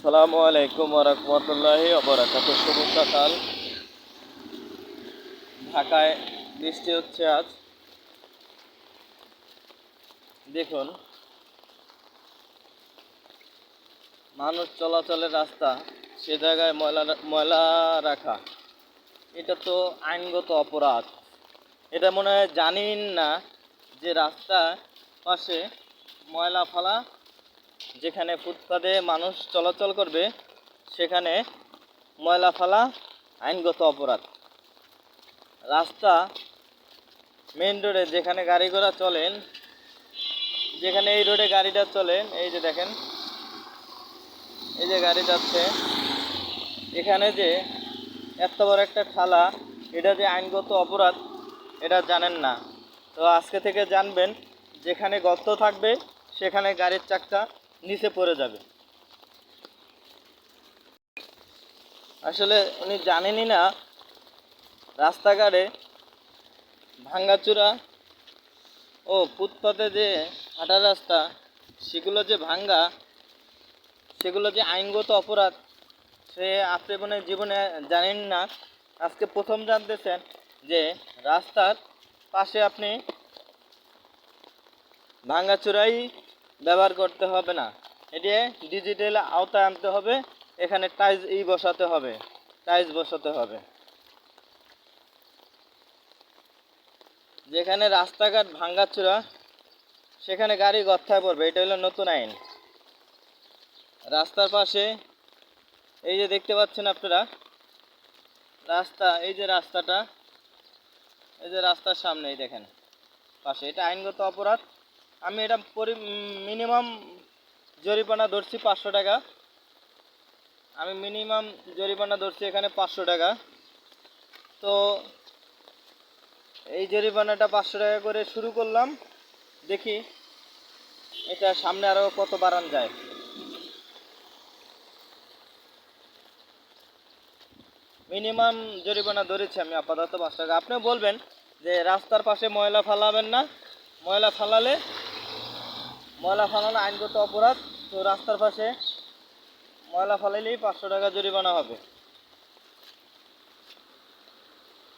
আসসালামু আলাইকুম রহমতুল্লাহি অবরাকাত শুভ সকাল। ঢাকায় বৃষ্টি হচ্ছে আজ। দেখুন, মানুষ চলাচলের রাস্তা সে জায়গায় ময়লা ময়লা রাখা, এটা তো আইনগত অপরাধ। এটা মনে হয় জানিন না যে রাস্তা পাশে ময়লা ফেলা যেখানে ফুটপাতে মানুষ চলাচল করবে, সেখানে ময়লা ফেলা আইনগত অপরাধ। রাস্তা মেন রোডে যেখানে গাড়ি ঘোড়া চলেন, যেখানে এই রোডে গাড়িটা চলেন, এই যে দেখেন, এই যে গাড়ি যাচ্ছে, এখানে যে এত বড় একটা ঠালা, এটা যে আইনগত অপরাধ, এটা জানেন না। তো আজকে থেকে জানবেন, যেখানে গর্ত থাকবে, সেখানে গাড়ির চাকা নিচে পড়ে যাবে। আসলে উনি জানেনই না, রাস্তাঘাটে ভাঙ্গাচুরা ও ফুটপাতে যে হাঁটার রাস্তা, সেগুলো যে ভাঙ্গা, সেগুলো যে আইনগত অপরাধ, সে আপনি মনে জীবনে জানেন না। আজকে প্রথম জানতেছেন যে রাস্তার পাশে আপনি ভাঙ্গাচুরাই ব্যবহার করতে হবে না। এটি ডিজিটাল আওতায় আনতে হবে। এখানে টাইজ ই বসাতে হবে। টাইজ বসাতে হবে। যেখানে রাস্তাঘাট ভাঙ্গাচুরা সেখানে গাড়ি গর্থায় পড়বে। এটা হলো নতুন আইন। রাস্তার পাশে, এই যে দেখতে পাচ্ছেন আপনারা, রাস্তা, এই যে রাস্তাটা, এই যে রাস্তার সামনেই দেখেন। পাশে, এটা আইনগত অপরাধ। আমি এটা পরি মিনিমাম জরিমানা ধরছি পাঁচশো টাকা। আমি মিনিমাম জরিমানা ধরছি এখানে পাঁচশো টাকা। তো এই জরিমানাটা পাঁচশো টাকা করে শুরু করলাম। দেখি এটা সামনে আরও কত বাড়ান যায়। মিনিমাম জরিমানা ধরেছি আমি আপাতত পাঁচ টাকা। আপনি বলবেন যে রাস্তার পাশে ময়লা ফালাবেন না। ময়লা ফালালে ময়লা ফালানো আইনগত অপরাধ, তো রাস্তার পাশে ময়লা ফালাইলেই পাঁচশো টাকা জরিমানা হবে।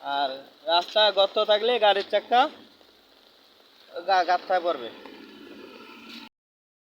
আর রাস্তা গর্ত থাকলে গাড়ির চাকা গা গাত্তায় পড়বে।